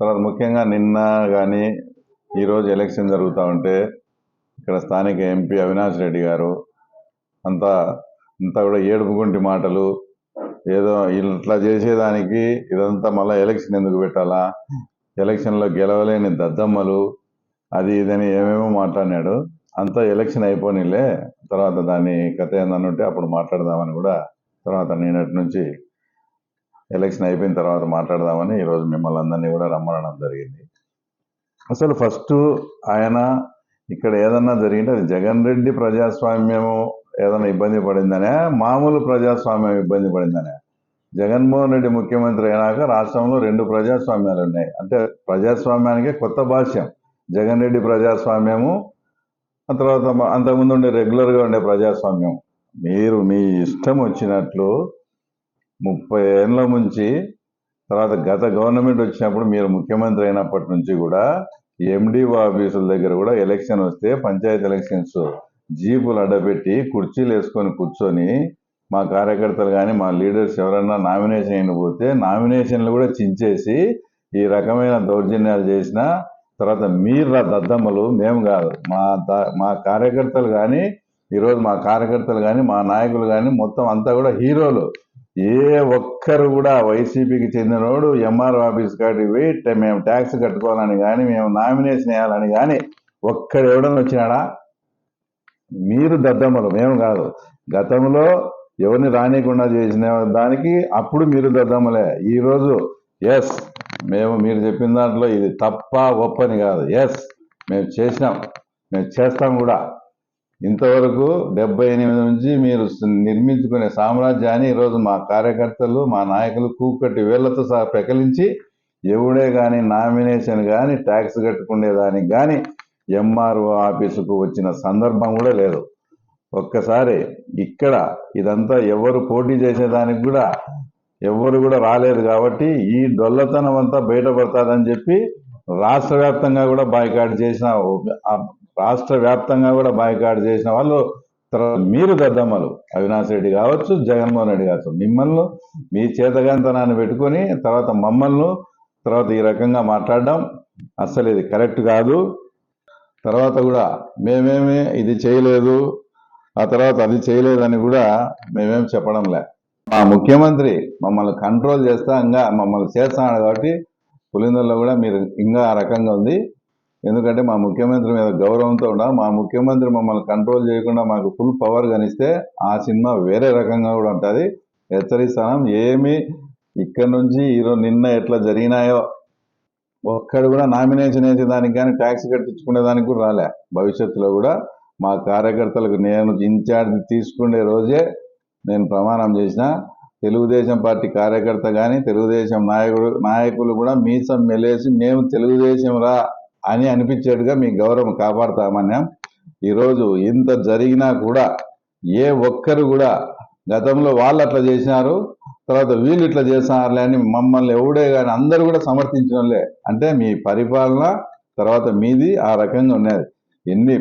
తర్వాత ముఖ్యంగా నిన్న కానీ ఈరోజు ఎలక్షన్ జరుగుతూ ఉంటే ఇక్కడ స్థానిక ఎంపీ అవినాష్ రెడ్డి గారు అంతా అంతా కూడా ఏడుపుకుంటి మాటలు ఏదో ఇట్లా చేసేదానికి ఇదంతా మళ్ళీ ఎలక్షన్ ఎందుకు పెట్టాలా? ఎలక్షన్లో గెలవలేని దద్దమ్మలు అది ఇదని ఏమేమో మాట్లాడినాడు. అంతా ఎలక్షన్ అయిపోనిలే తర్వాత దాన్ని కథ ఏందనుంటే అప్పుడు మాట్లాడదామని కూడా తర్వాత నేనటి నుంచి ఎలక్షన్ అయిపోయిన తర్వాత మాట్లాడదామని ఈరోజు మిమ్మల్ని అందరినీ కూడా రమ్మనడం జరిగింది. అసలు ఫస్ట్ ఆయన ఇక్కడ ఏదన్నా జరిగింటే అది జగన్ రెడ్డి ప్రజాస్వామ్యము ఏదైనా ఇబ్బంది పడిందనే మామూలు ప్రజాస్వామ్యం ఇబ్బంది పడిందనే. జగన్మోహన్ రెడ్డి ముఖ్యమంత్రి అయినాక రాష్ట్రంలో రెండు ప్రజాస్వామ్యాలు ఉన్నాయి. అంటే ప్రజాస్వామ్యానికి కొత్త భాష్యం. జగన్ రెడ్డి ప్రజాస్వామ్యము ఆ తర్వాత అంతకుముందు ఉండే రెగ్యులర్గా ఉండే ప్రజాస్వామ్యం. మీరు మీ ఇష్టం వచ్చినట్లు ముప్పై ఏళ్ళ నుంచి తర్వాత గత గవర్నమెంట్ వచ్చినప్పుడు మీరు ముఖ్యమంత్రి అయినప్పటి నుంచి కూడా ఎండిఓ ఆఫీసుల దగ్గర కూడా ఎలక్షన్ వస్తే పంచాయతీ ఎలక్షన్స్ జీపులు అడ్డపెట్టి కుర్చీలు వేసుకొని కూర్చొని మా కార్యకర్తలు కానీ మా లీడర్స్ ఎవరన్నా నామినేషన్ అయినపోతే నామినేషన్లు కూడా చించేసి ఈ రకమైన దౌర్జన్యాలు చేసిన తర్వాత మీరు రా దద్దమ్మలు మేము కాదు. మా ద- మా కార్యకర్తలు కానీ ఈరోజు మా కార్యకర్తలు కానీ మా నాయకులు కానీ మొత్తం అంతా కూడా హీరోలు. ఏ ఒక్కరు కూడా వైసీపీకి చెందినోడు ఎంఆర్ఓ ఆఫీస్ కాటి వెయిట్ మేము ట్యాక్స్ కట్టుకోవాలని కానీ మేము నామినేషన్ వేయాలని కానీ ఒక్కడు ఎవడన్నా వచ్చినాడా? మీరు దద్దమ్మలు మేము కాదు. గతంలో ఎవరిని రానియకుండా చేసిన దానికి అప్పుడు మీరు దద్దమ్మలే. ఈరోజు ఎస్ మేము మీరు చెప్పిన దాంట్లో ఇది తప్ప ఒప్పని కాదు. ఎస్ మేము చేసినాం. మేము చేస్తాం కూడా. ఇంతవరకు డెబ్బై ఎనిమిది నుంచి మీరు నిర్మించుకునే సామ్రాజ్యాన్ని ఈరోజు మా కార్యకర్తలు మా నాయకులు కూకట్టి వేళ్ళతో సహా పెకలించి ఎవడే కానీ నామినేషన్ కానీ ట్యాక్స్ కట్టుకునేదానికి కానీ ఎంఆర్ఓ ఆఫీసుకు వచ్చిన సందర్భం కూడా లేదు. ఒక్కసారి ఇక్కడ ఇదంతా ఎవరు పోటీ చేసేదానికి కూడా ఎవరు కూడా రాలేదు కాబట్టి ఈ డొల్లతనం అంతా బయటపడతాదని చెప్పి రాష్ట్ర వ్యాప్తంగా కూడా బాయ్కాట్ చేసిన రాష్ట్ర వ్యాప్తంగా కూడా బాయ్కాట్ చేసిన వాళ్ళు తర్వాత మీరు దద్దమ్మలు. అవినాష్ రెడ్డి కావచ్చు జగన్మోహన్ రెడ్డి కావచ్చు మిమ్మల్ని మీ చేతగాంతనాన్ని పెట్టుకొని తర్వాత మమ్మల్ని తర్వాత ఈ రకంగా మాట్లాడడం అస్సలు ఇది కరెక్ట్ కాదు. తర్వాత కూడా మేమేమి ఇది చేయలేదు ఆ తర్వాత అది చేయలేదని కూడా మేమేం చెప్పడం లే. మా ముఖ్యమంత్రి మమ్మల్ని కంట్రోల్ చేస్తా ఇంకా మమ్మల్ని చేస్తున్నాడు కాబట్టి పులిందల్లో కూడా మీరు ఇంకా ఆ రకంగా ఉంది. ఎందుకంటే మా ముఖ్యమంత్రి మీద గౌరవంతో ఉన్నా మా ముఖ్యమంత్రి మమ్మల్ని కంట్రోల్ చేయకుండా మాకు ఫుల్ పవర్ కనిస్తే ఆ సినిమా వేరే రకంగా కూడా ఉంటుంది. హెచ్చరిస్తాం ఏమి ఇక్కడ నుంచి ఈరోజు నిన్న ఎట్లా జరిగినాయో ఒక్కడు కూడా నామినేషన్ వేసేదానికి కానీ ట్యాక్స్ కట్టించుకునే దానికి కూడా రాలే. భవిష్యత్తులో కూడా మా కార్యకర్తలకు నేను ఇన్ఛార్జ్ తీసుకునే రోజే నేను ప్రమాణం చేసిన తెలుగుదేశం పార్టీ కార్యకర్త కానీ తెలుగుదేశం నాయకుడు నాయకులు కూడా మీసం మెలేసి మేము తెలుగుదేశం రా అని అనిపించేట్టుగా మీ గౌరవం కాపాడుతామన్నాం. ఈరోజు ఇంత జరిగినా కూడా ఏ ఒక్కరు కూడా గతంలో వాళ్ళు అట్లా చేసినారు తర్వాత వీళ్ళు ఇట్లా చేసినారులే అని మమ్మల్ని ఎవడే కానీ అందరూ కూడా సమర్థించడంలే. అంటే మీ పరిపాలన తర్వాత మీది ఆ రకంగా ఉన్నది. ఎన్ని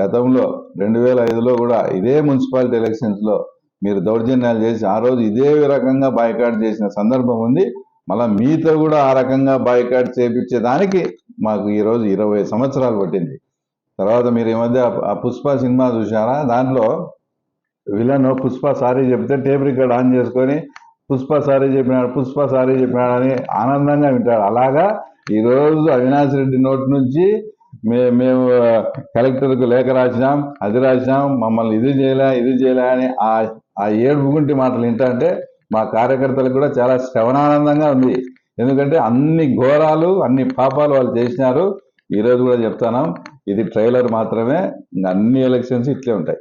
గతంలో రెండు వేల ఐదులో కూడా ఇదే మున్సిపాలిటీ ఎలక్షన్స్లో మీరు దౌర్జన్యాలు చేసి ఆ రోజు ఇదే రకంగా బాయ్కాట్ చేసిన సందర్భం ఉంది. మళ్ళీ మీతో కూడా ఆ రకంగా బాయ్కాట్ చేపించేదానికి మాకు ఈరోజు ఇరవై సంవత్సరాలు పట్టింది. తర్వాత మీరు ఈ మధ్య ఆ- పుష్ప సినిమా చూసారా దాంట్లో విలన్ పుష్ప సారీ చెప్తే టేప్ రికార్డ్ ఆన్ చేసుకొని పుష్ప సారీ చెప్పినాడు పుష్ప సారీ చెప్పినాడు అని ఆనందంగా వింటాడు. అలాగా ఈరోజు అవినాష్ రెడ్డి నోటి నుంచి మే మేము కలెక్టర్కు లేఖ రాసినాం అది రాసినాం మమ్మల్ని ఇది చేయలే ఇది చేయలే అని ఆ ఆ మాటలు ఏంటంటే మా కార్యకర్తలకు కూడా చాలా శ్రవణానందంగా ఉంది. ఎందుకంటే అన్ని ఘోరాలు అన్ని పాపాలు వాళ్ళు చేసినారు. ఈరోజు కూడా చెప్తాను ఇది ట్రైలర్ మాత్రమే అన్ని ఎలక్షన్స్ ఇట్లే ఉంటాయి.